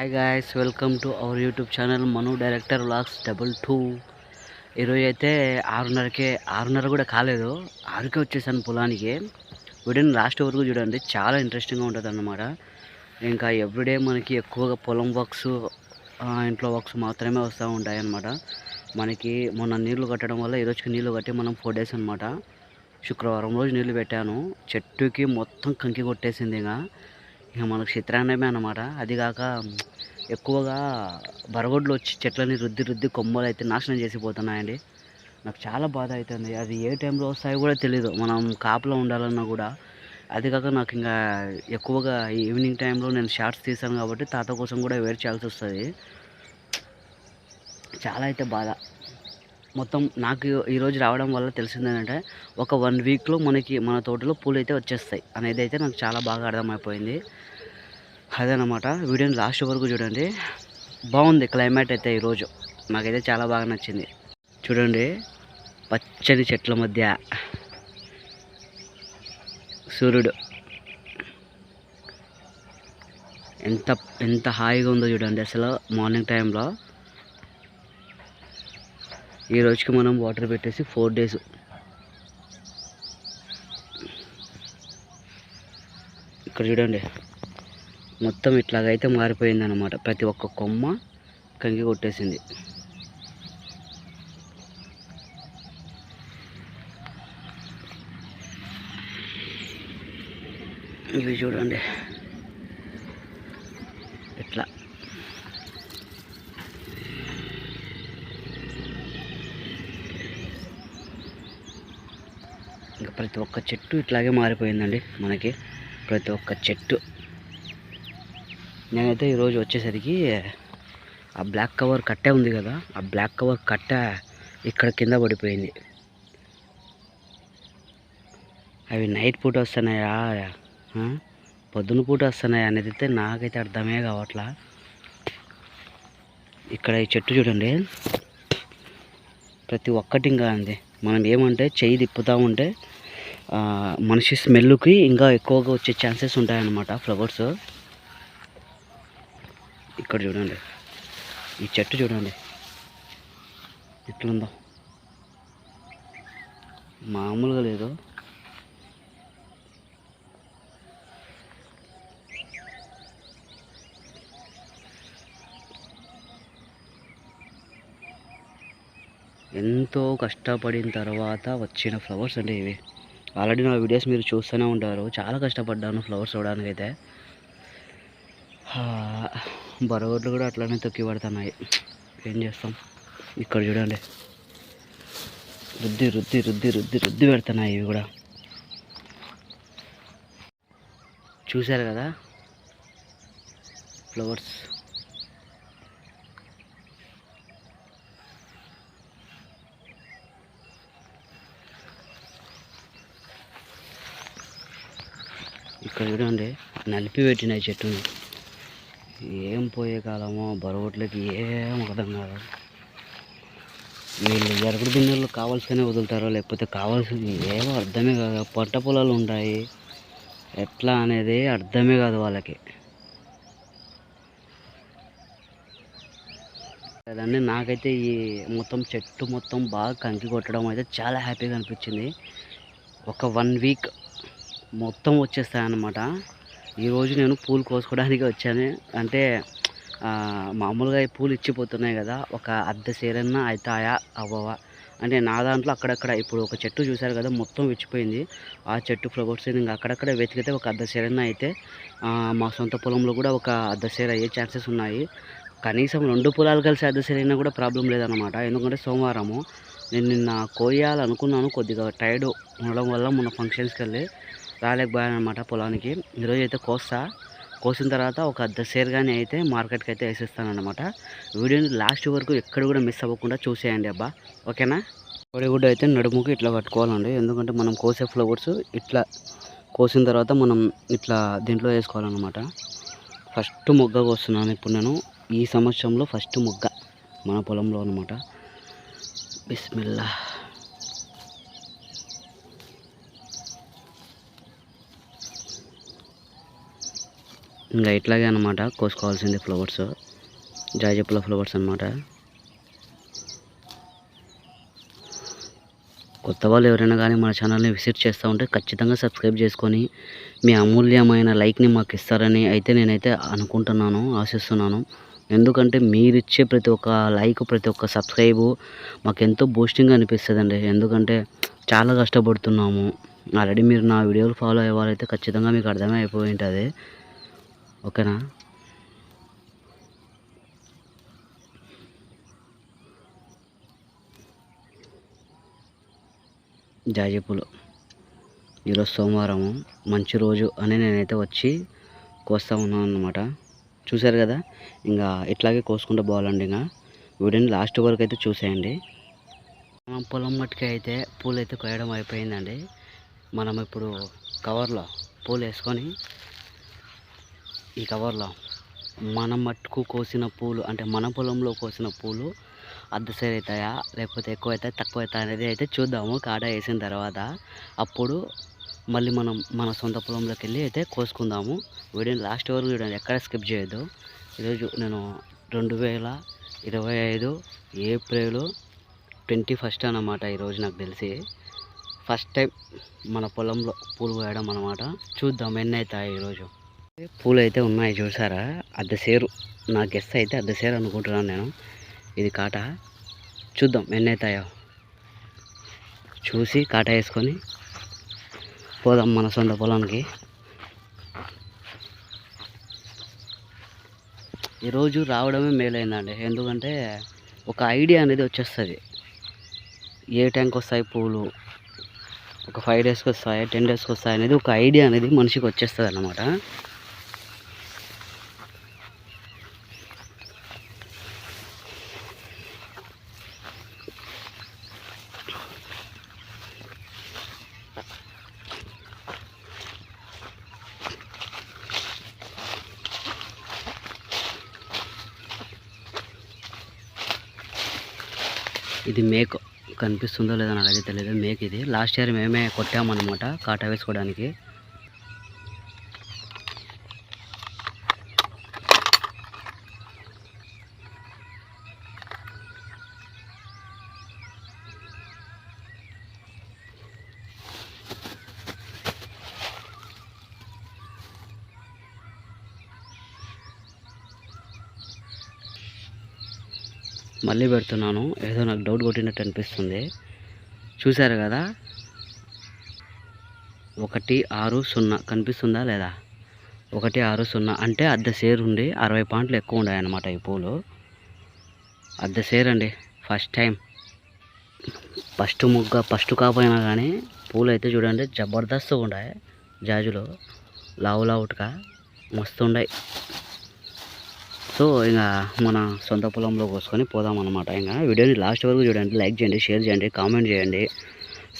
Hi guys welcome to our YouTube channel Manu director vlogs double two ఈరోజు అయితే ఆరున్నరకే ఆరున్నర కూడా కాలేదు. ఆరుకే వచ్చేసాను పొలానికి. వీడియోని లాస్ట్ వరకు చూడండి చాలా ఇంట్రెస్టింగ్గా ఉంటుంది అన్నమాట ఇంకా ఎవ్రీడే మనకి ఎక్కువగా పొలం వర్క్స్ ఇంట్లో వర్క్స్ మాత్రమే వస్తూ ఉంటాయి అన్నమాట మనకి మొన్న నీళ్ళు కట్టడం వల్ల ఈరోజుకి నీళ్ళు కట్టి మనం ఫోర్ డేస్ అనమాట శుక్రవారం రోజు నీళ్ళు పెట్టాను. చెట్టుకి మొత్తం కంకి కొట్టేసింది ఇంకా. ఇక మనకు చిత్రాన్నమే అనమాట అది కాక ఎక్కువగా బరగొడ్లు వచ్చి చెట్లని రుద్ది రుద్ది కొమ్మలు అయితే నాశనం చేసిపోతున్నాయండి. నాకు చాలా బాధ అవుతుంది అది ఏ టైంలో వస్తాయో కూడా తెలియదు మనం కాపులో ఉండాలన్నా కూడా. అది కాక నాకు ఇంకా ఎక్కువగా ఈవినింగ్ టైంలో నేను షార్ట్స్ తీసాను కాబట్టి తాత కోసం కూడా వేర్ చేయాల్సి వస్తుంది. చాలా అయితే బాధ. మొత్తం నాకు ఈరోజు రావడం వల్ల తెలిసింది ఏంటంటే ఒక వన్ వీక్లో మనకి మన తోటలో పూలు అయితే వచ్చేస్తాయి అనేది అయితే నాకు చాలా బాగా అర్థమైపోయింది. అదేనమాట వీడియోని లాస్ట్ వరకు చూడండి. బాగుంది క్లైమేట్ అయితే ఈరోజు నాకైతే చాలా బాగా నచ్చింది. చూడండి పచ్చని చెట్ల మధ్య సూర్యుడు. ఎంత ఎంత హాయిగా ఉందో చూడండి అసలు మార్నింగ్ టైంలో ఈ రోజుకి మనం వాటర్ పెట్టేసి ఫోర్ డేస్ ఇక్కడ చూడండి. మొత్తం ఇట్లాగైతే మారిపోయింది అనమాట ప్రతి ఒక్క కొమ్మ కంకి కొట్టేసింది. ఇవి చూడండి ఇట్లా ఇంకా ప్రతి ఒక్క చెట్టు ఇట్లాగే మారిపోయిందండి మనకి. ప్రతి ఒక్క చెట్టు. నేనైతే ఈరోజు వచ్చేసరికి ఆ బ్లాక్ కవర్ కట్టే ఉంది కదా ఆ బ్లాక్ కవర్ కట్ట ఇక్కడ కింద పడిపోయింది. అవి నైట్ పూట వస్తున్నాయా? పొద్దున పూట వస్తున్నాయా అనేది అయితే నాకైతే అర్థమే కావట్లా. ఇక్కడ ఈ చెట్టు చూడండి. ప్రతి ఒక్కటి ఇంకా అంది మనం ఏమంటే చెయ్యి తిప్పుతూ ఉంటే మనిషి స్మెల్కి ఇంకా ఎక్కువగా వచ్చే ఛాన్సెస్ ఉంటాయన్నమాట ఫ్లవర్స్. ఇక్కడ చూడండి. ఈ చెట్టు చూడండి. ఎట్లుందో. మామూలుగా లేదు. ఎంతో కష్టపడిన తర్వాత వచ్చిన ఫ్లవర్స్ అండి ఇవి. ఆల్రెడీ నా వీడియోస్ మీరు చూస్తూనే ఉంటారు. చాలా కష్టపడ్డాను ఫ్లవర్స్ చూడడానికి అయితే బరగొడ్లు కూడా అట్లానే తొక్కి పడుతున్నాయి. ఏం చేస్తాం? ఇక్కడ చూడండి. రుద్ది రుద్ది రుద్ది రుద్ది రుద్ది పెడుతున్నాయి ఇవి కూడా. చూశారు కదా? ఫ్లవర్స్. ఇక్కడ చూడండి నలిపిపెట్టిన చెట్టుని. ఏం పోయే కాలమో బరగొట్లకి ఏం అర్థం కాదు వీళ్ళు ఎరగడు బిన్నెలు కావాల్సిన వదులుతారో లేకపోతే కావాల్సింది ఏమో అర్థమే కాదు. పంట పొలాలు ఉంటాయి. ఎట్లా అనేది అర్థమే కాదు వాళ్ళకి. కదండి నాకైతే ఈ మొత్తం చెట్టు మొత్తం బాగా కంకి కొట్టడం అయితే చాలా హ్యాపీగా అనిపించింది. ఒక వన్ వీక్ మొత్తం వచ్చేస్తాయన్నమాట. ఈరోజు నేను పూలు కోసుకోవడానికి వచ్చాను. అంటే మామూలుగా ఈ పూలు ఇచ్చిపోతున్నాయి కదా ఒక అర్ధ సేరన్నా అవుతాయా అవ్వవా? అంటే నా దాంట్లో అక్కడక్కడ ఇప్పుడు ఒక చెట్టు చూశారు కదా మొత్తం విచ్చిపోయింది. ఆ చెట్టు ఫ్లవర్స్ ఇంకా అక్కడక్కడ వెతికితే ఒక అర్ధ సేరన్నా అయితే మా సొంత పొలంలో కూడా ఒక అర్ధ సేర అయ్యే ఛాన్సెస్ ఉన్నాయి. కనీసం రెండు పొలాలు కలిసి అర్ధ సేర అయినా కూడా ప్రాబ్లం లేదన్నమాట. ఎందుకంటే సోమవారము. నేను నిన్న కోయాలనుకున్నాను కొద్దిగా టైర్డ్ ఉండడం వల్ల మొన్న ఫంక్షన్స్కి వెళ్ళి. రాలేకపోయానమాట పొలానికి. ఈరోజు అయితే కోస్తా. కోసిన తర్వాత ఒక దశేరుగానే కానీ అయితే మార్కెట్కి అయితే వేసేస్తానమాట వీడియోని లాస్ట్ వరకు ఎక్కడ కూడా మిస్ అవ్వకుండా చూసేయండి అబ్బా. ఓకేనా? కోడిగుడ్డ అయితే నడుముకి ఇట్లా కట్టుకోవాలండి ఎందుకంటే మనం కోసే ఫ్లవర్స్ ఇట్లా కోసిన తర్వాత మనం ఇట్లా దీంట్లో వేసుకోవాలన్నమాట. ఫస్ట్ మొగ్గ కోస్తున్నాను ఇప్పుడు నేను. ఈ సంవత్సరంలో ఫస్ట్ మొగ్గ మన పొలంలో అనమాట బిస్మిల్లా. ఇంకా ఇట్లాగే అనమాట కోసుకోవాల్సింది ఫ్లవర్స్ జాజిపూల ఫ్లవర్స్ అనమాట కొత్త వాళ్ళు ఎవరైనా కానీ మన ఛానల్ని విజిట్ చేస్తూ ఉంటే ఖచ్చితంగా సబ్స్క్రైబ్ చేసుకొని మీ అమూల్యమైన లైక్ని మాకు ఇస్తారని అయితే నేనైతే అనుకుంటున్నాను ఆశిస్తున్నాను. ఎందుకంటే మీరిచ్చే ప్రతి ఒక్క లైక్ ప్రతి ఒక్క సబ్స్క్రైబు మాకు ఎంతో బూస్టింగ్ అనిపిస్తుందండి. ఎందుకంటే చాలా కష్టపడుతున్నాము. ఆల్రెడీ మీరు నా వీడియోలు ఫాలో అయ్యే వాళ్ళైతే ఖచ్చితంగా మీకు అర్థమే అయిపోయి ఉంటుంది. ఓకేనా? జాజి పూలు ఈరోజు సోమవారము. మంచి రోజు అని నేనైతే వచ్చి కోస్తా ఉన్నాను అనమాట చూశారు కదా? ఇంకా ఇట్లాగే కోసుకుంటూ పోవాలండి ఇంకా. వీడియోని లాస్ట్ వరకు అయితే చూసేయండి. మనం పొలం మట్టుకి అయితే పూలు అయితే కోయడం అయిపోయిందండి. మనం ఇప్పుడు కవర్లో పూలు వేసుకొని ఈ కవర్లో మన మట్టుకు కోసిన పూలు అంటే మన పొలంలో కోసిన పూలు అర్ధ సేర్ అవుతాయా లేకపోతే ఎక్కువ అవుతాయి తక్కువ అవుతాయి అనేది అయితే చూద్దాము. కాడ వేసిన తర్వాత అప్పుడు మళ్ళీ మనం మన సొంత పొలంలోకి వెళ్ళి అయితే కోసుకుందాము. వీడియోని లాస్ట్ వరకు చూడండి ఎక్కడ స్కిప్ చేయొద్దు. ఈరోజు నేను రెండు వేల ఇరవై ఐదు ఏప్రిల్ ట్వంటీ ఫస్ట్ అన్నమాట ఈరోజు నాకు తెలిసి. ఫస్ట్ టైం మన పొలంలో పూలు పోయడం అన్నమాట. చూద్దాం ఎన్ని అవుతాయి ఈరోజు. పూలు అయితే ఉన్నాయి చూసారా? అర్ధ సేరు. నా గెస్ అయితే అర్ధ సేరు అనుకుంటున్నాను నేను. ఇది కాట. చూద్దాం ఎన్ని అవుతాయో చూసి కాట వేసుకొని పోదాం మన సొంత పొలానికి. ఈరోజు రావడమే మేలైందండి. ఎందుకంటే ఒక ఐడియా అనేది వచ్చేస్తుంది. ఏ టైంకి వస్తాయి పూలు? ఒక ఫైవ్ డేస్కి వస్తాయి? టెన్ డేస్కి వస్తాయి? అనేది ఒక ఐడియా అనేది మనిషికి వచ్చేస్తుంది అన్నమాట ఇది మేక్ కనిపిస్తుందో లేదో నాకైతే తెలియదు. మేక్ ఇది. లాస్ట్ ఇయర్ మేమే కొట్టామన్నమాట కాటా వేసుకోవడానికి. మళ్ళీ పెడుతున్నాను. ఏదో నాకు డౌట్ కొట్టినట్టు అనిపిస్తుంది. చూసారు కదా? ఒకటి ఆరు సున్నా. కనిపిస్తుందా లేదా? ఒకటి ఆరు సున్నా. అంటే అర్ధ సేరు ఉండి అరవై పాయింట్లు ఎక్కువ ఉన్నాయన్నమాట ఈ పూలు. అర్ధ సేరు అండి. First time. ఫస్ట్ ముగ్గ ఫస్ట్ కాపోయినా కానీ పూలు అయితే చూడండి జబర్దస్త్ ఉన్నాయి జాజులు లావు లావుట్గా మస్తు ఉన్నాయి సో ఇంకా మన సొంత పొలంలో కోసుకొని పోదాం అనమాట ఇంకా వీడియోని లాస్ట్ వరకు చూడండి లైక్ చేయండి షేర్ చేయండి కామెంట్ చేయండి.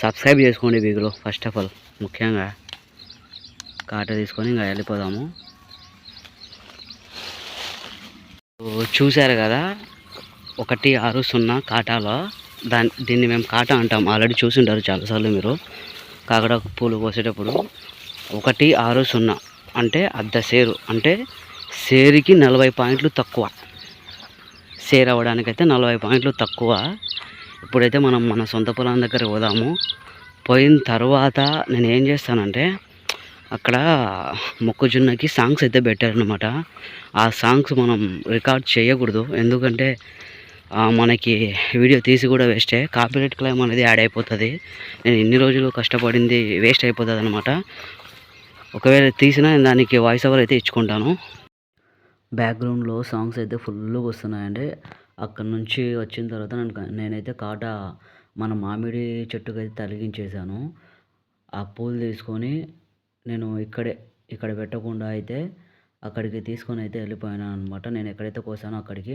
సబ్స్క్రైబ్ చేసుకోండి వీగులో ఫస్ట్ ఆఫ్ ఆల్. ముఖ్యంగా కాట తీసుకొని ఇంకా వెళ్ళిపోదాము. చూశారు కదా ఒకటి ఆరు సున్నా కాటాలో దాన్ని దీన్ని మేము కాటా అంటాం. ఆల్రెడీ చూసింటారు చాలాసార్లు మీరు. కాకడ పూలు కోసేటప్పుడు ఒకటి ఆరు సున్నా అంటే అర్ధ సేరు అంటే సేరికి నలభై పాయింట్లు తక్కువ. సేర్ అవ్వడానికైతే నలభై పాయింట్లు తక్కువ. ఇప్పుడైతే మనం మన సొంత పొలం దగ్గర పోదాము. పోయిన తర్వాత నేను ఏం చేస్తానంటే అక్కడ మొక్కజొన్నకి సాంగ్స్ అయితే పెట్టారనమాట ఆ సాంగ్స్ మనం రికార్డ్ చేయకూడదు. ఎందుకంటే మనకి వీడియో తీసి కూడా వేస్టే. కాపీరైట్ క్లైమ్ అనేది యాడ్ అయిపోతుంది. నేను ఇన్ని రోజులు కష్టపడింది వేస్ట్ అయిపోతుంది అనమాట ఒకవేళ తీసినా దానికి వాయిస్ ఓవర్ అయితే ఇచ్చుకుంటాను. బ్యాక్గ్రౌండ్లో సాంగ్స్ అయితే ఫుల్గా వస్తున్నాయండి. అక్కడ నుంచి వచ్చిన తర్వాత నేను నేనైతే కాట మన మామిడి చెట్టుకు అయితే తలిగించేశాను. ఆ పూలు తీసుకొని నేను ఇక్కడే ఇక్కడ పెట్టకుండా అయితే అక్కడికి తీసుకొని అయితే వెళ్ళిపోయాను అనమాట నేను ఎక్కడైతే కోసానో అక్కడికి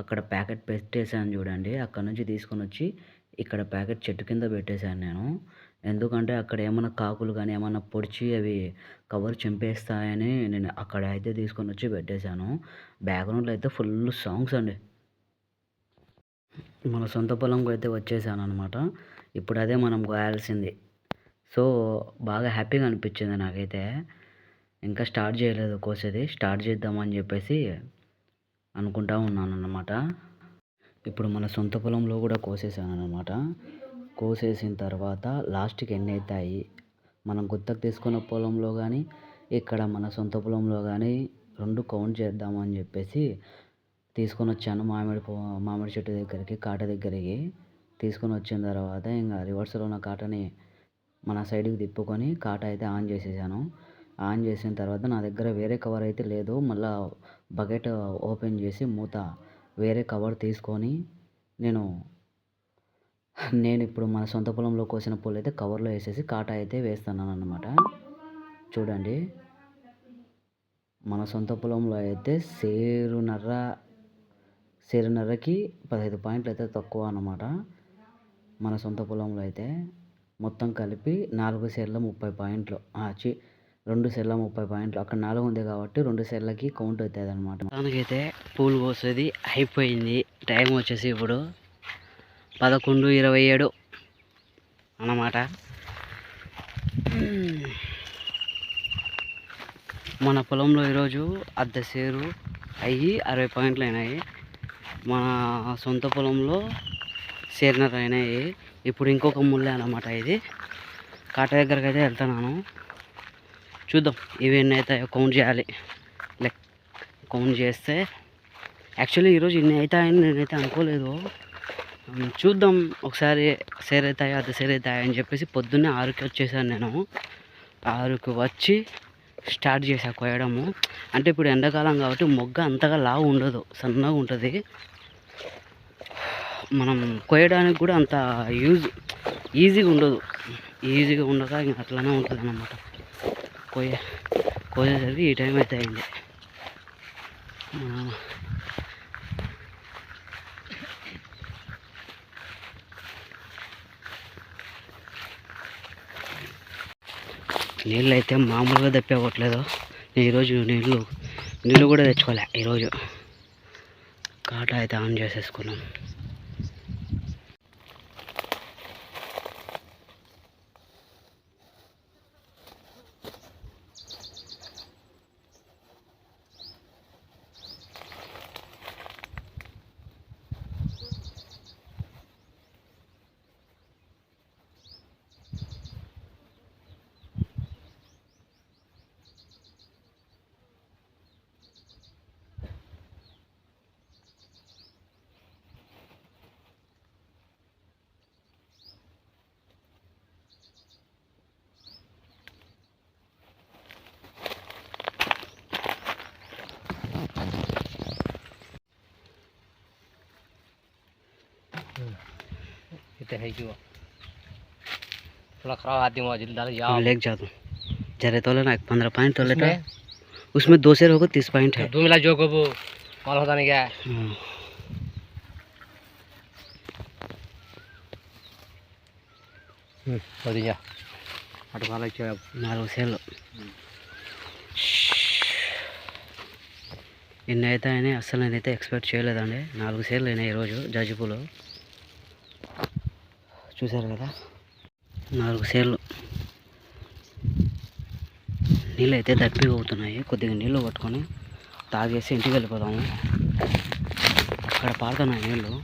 అక్కడ ప్యాకెట్ పెట్టేశాను చూడండి. అక్కడ నుంచి తీసుకొని వచ్చి ఇక్కడ ప్యాకెట్ చెట్టు కింద పెట్టేశాను నేను. ఎందుకంటే అక్కడ ఏమైనా కాకులు కానీ ఏమైనా పొడిచి అవి కవర్ చంపేస్తాయని నేను అక్కడ అయితే తీసుకొని వచ్చి పెట్టేశాను. బ్యాక్గ్రౌండ్లో అయితే ఫుల్ సాంగ్స్ అండి. మన సొంత పొలంకి అయితే వచ్చేసాను అనమాట ఇప్పుడు అదే మనం కోయాల్సింది. సో బాగా హ్యాపీగా అనిపించింది నాకైతే. ఇంకా స్టార్ట్ చేయలేదు కోసేది. స్టార్ట్ చేద్దామని చెప్పేసి అనుకుంటా ఉన్నాను అన్నమాట ఇప్పుడు మన సొంత పొలంలో కూడా కోసేసాను అనమాట కోసేసిన తర్వాత లాస్ట్కి ఎన్ని అవుతాయి మనం గుత్తకు తీసుకున్న పొలంలో కానీ ఇక్కడ మన సొంత పొలంలో కానీ రెండు కౌంట్ చేద్దామని చెప్పేసి తీసుకొని వచ్చాను మామిడి మామిడి చెట్టు దగ్గరికి కాట దగ్గరికి. తీసుకొని వచ్చిన తర్వాత ఇంకా రివర్స్లో ఉన్న కాటని మన సైడ్కి తిప్పుకొని కాట అయితే ఆన్ చేసేసాను. ఆన్ చేసిన తర్వాత నా దగ్గర వేరే కవర్ అయితే లేదు. మళ్ళీ బకెట్ ఓపెన్ చేసి మూత వేరే కవర్ తీసుకొని నేను నేను ఇప్పుడు మన సొంత పొలంలో కోసిన పూలు అయితే కవర్లో వేసేసి కాట అయితే వేస్తున్నాను అనమాట చూడండి. మన సొంత పొలంలో అయితే సేరున్నర సేరున్నరకి పదహైదు పాయింట్లు అయితే తక్కువ అన్నమాట. మన సొంత పొలంలో అయితే మొత్తం కలిపి నాలుగు సేర్ల ముప్పై పాయింట్లు. చి రెండు సెల్ల ముప్పై పాయింట్లు. అక్కడ నాలుగు ఉంది కాబట్టి రెండు సెల్లకి కౌంట్ అవుతుంది అనమాట దానికైతే పూలు కోసేది అయిపోయింది. టైం వచ్చేసి ఇప్పుడు పదకొండు ఇరవై ఏడు అన్నమాట. Hmm. మన పొలంలో ఈరోజు అర్ధ సేరు అయ్యి అరవై పాయింట్లు అయినాయి. మన సొంత పొలంలో సేరినర అయినాయి. ఇప్పుడు ఇంకొక ముళ్ళే అనమాట ఇది. కాట దగ్గరకైతే వెళ్తున్నాను. చూద్దాం ఇవి ఎన్ని అవుతాయో కౌంట్ చేయాలి. లైక్ కౌంట్ చేస్తే యాక్చువల్లీ ఈరోజు ఇన్ని అవుతాయని నేనైతే అనుకోలేదు. చూద్దాం ఒకసారి సేర్ అవుతాయా అది సేర్ అవుతాయో అని చెప్పేసి పొద్దున్నే ఆరుకి వచ్చేసాను నేను. ఆరుకి వచ్చి స్టార్ట్ చేసా కోయడము అంటే ఇప్పుడు ఎండాకాలం కాబట్టి మొగ్గ అంతగా లావు ఉండదు సన్నగా ఉంటుంది. మనం కోయడానికి కూడా అంత యూజ్ ఈజీగా ఉండదు. ఈజీగా ఉండక ఇంకా అట్లానే ఉంటుంది అన్నమాట కోయ కోసేసరికి ఈ టైం అయితే అయింది. నీళ్ళు అయితే మామూలుగా తెప్పవట్లేదు ఈరోజు నీళ్ళు నీళ్ళు కూడా తెచ్చుకోలే ఈరోజు. కాట అయితే ఆన్ చేసేసుకున్నాం. इतने है जो थोड़ा खराब आदमी हुआ जल्दी डाल जाओ लेके जा दूँ जरे तोले ना पंद्रह पॉइंट तोले तो उसमें उसमें दो शेर होगा तीस पॉइंट है दो मिला जो को वो माल होता नहीं क्या है हाँ। हो दिया अट वाला क्या నాలుగు సేర్లు ఎన్ని అవుతాయని అస్సలు నేనైతే ఎక్స్పెక్ట్ చేయలేదండి నాలుగు సేర్లు అయినాయి ఈరోజు జజ్పూలో చూసారు కదా? నాలుగు సేర్లు. నీళ్ళు అయితే దప్పిగా కొద్దిగా నీళ్ళు పట్టుకొని తాగేసి ఇంటికి వెళ్ళిపోదాము. అక్కడ పారుతున్నాయి నీళ్ళు.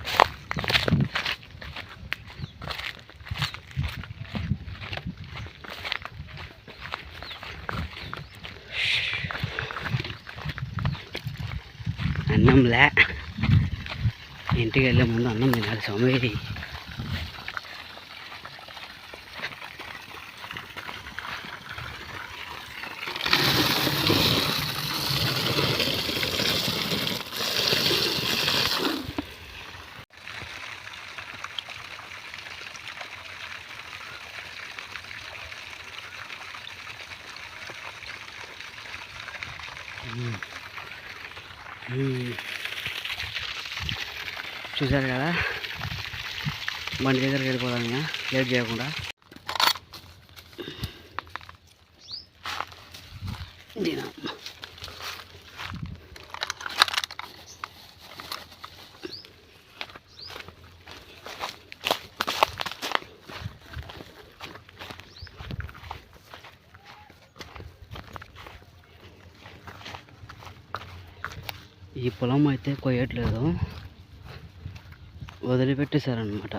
అన్నం లే. ఇంటికి వెళ్ళే ముందు అన్నం తినాలి స్వామి. చూశారు కదా? బండి దగ్గరికి వెళ్ళిపోదాం లేట్ చేయకుండా. ఈ పొలం అయితే కొయ్యట్లేదు. వదిలిపెట్టేశారనమాట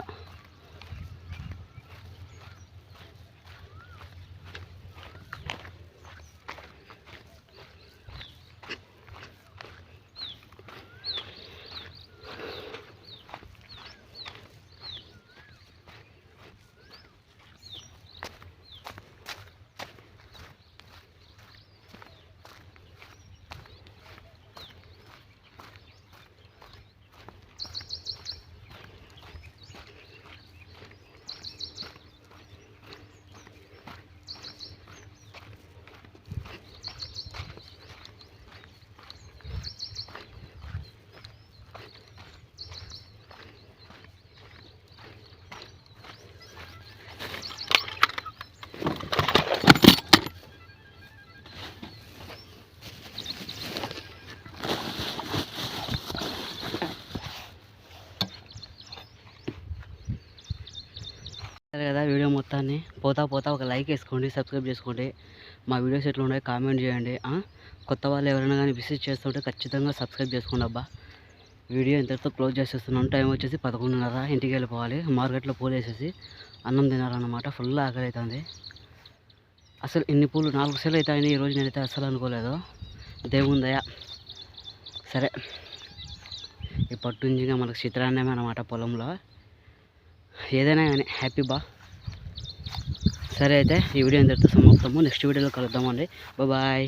సరే కదా వీడియో మొత్తాన్ని. పోతా పోతా ఒక లైక్ వేసుకోండి సబ్స్క్రైబ్ చేసుకోండి. మా వీడియోస్ ఎట్లా ఉన్నాయి కామెంట్ చేయండి. కొత్త వాళ్ళు ఎవరైనా కానీ విజిట్ చేస్తుంటే ఖచ్చితంగా సబ్స్క్రైబ్ చేసుకోండి అబ్బా. వీడియో ఇంతటితో క్లోజ్ చేసేస్తున్నాను. టైం వచ్చేసి పదకొండున్నర. ఇంటికి వెళ్ళిపోవాలి. మార్కెట్లో పూలు వేసేసి అన్నం తినాలన్నమాట. ఫుల్ ఆకలి అవుతుంది అసలు ఇన్ని పూలు నాలుగు సెలు అవుతాయని ఈరోజు నేనైతే అస్సలు అనుకోలేదు. దేవుని దయ. సరే. ఈ పట్టు ఇంజిగా మనకు చిత్రాన్నమే అనమాట పొలంలో. ఏదైనా కానీ హ్యాపీ బా. సరే అయితే ఈ వీడియో ఇంతటితో సమాప్తము? నెక్స్ట్ వీడియోలో కలుద్దామండి. బాయ్